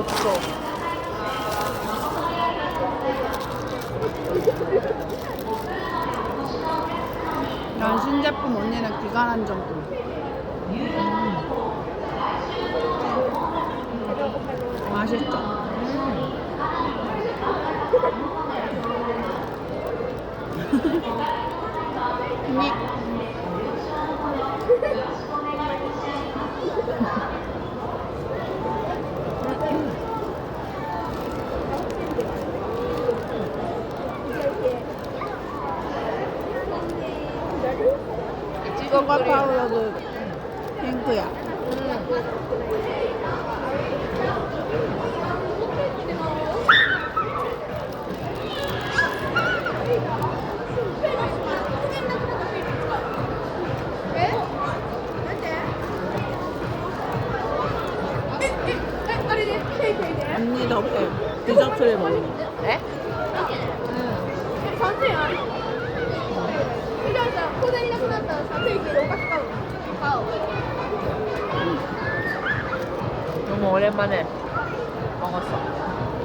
5초. 난 신제품 언니는 기간 한정품. 맛있죠? 언니. 이거 파우더도 핑크야. 언니 덕에 디저트를 먹는 네? 응. 전체요. 너무 오랜만에 먹었어.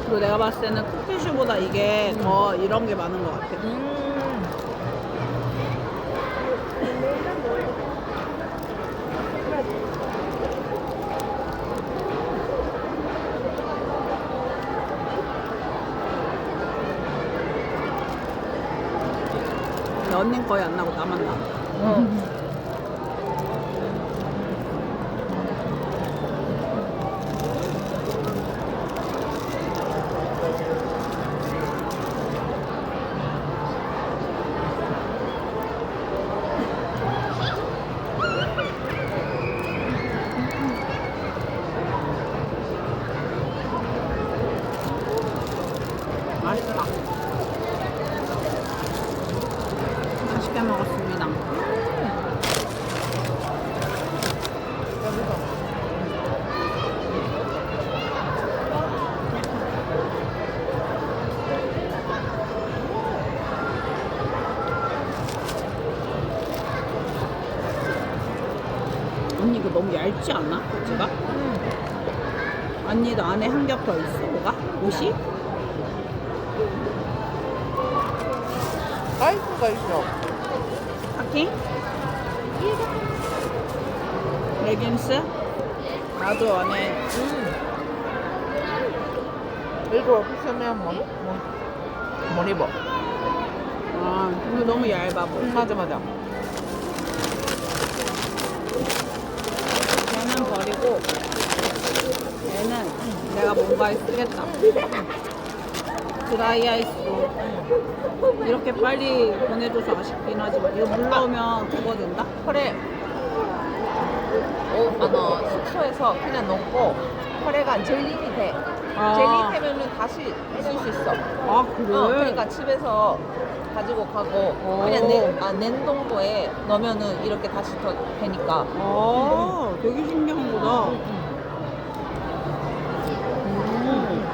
그리고 내가 봤을 때는 쿠키슈보다 이게 더 이런 게 많은 것 같아. 음. 근데 언니는 거의 안 나고 나만 나. 응. 맛있다. 맛있게 먹었습니다. 언니 이거 너무 얇지 않아? 고지가? 언니도 안에 한 겹 더 있어 뭐가? 옷이? 사이즈가 있어. 하킹? 레깅스? 나도 안에 음. 이거 없으면 뭐, 뭐, 못 입어. 아 이거 너무 얇아 보여 음, 맞아, 맞아. 얘는 버리고 얘는 뭔가에 쓰겠다 드라이 아이스로 이렇게 빨리 보내줘서 아쉽긴 하지만 이거 물 넣으면 그거 된다? 그래. 어, 아, 너 숙소에서 그냥 넣고 그래가 젤링이 돼. 아. 젤리 되면은 다시 쓸 수 있어. 아 그래? 어, 그러니까 집에서 가지고 가고 오. 그냥 냉, 아, 냉동고에 넣으면은 이렇게 다시 더 되니까. 아 되게 신기한 거다 음,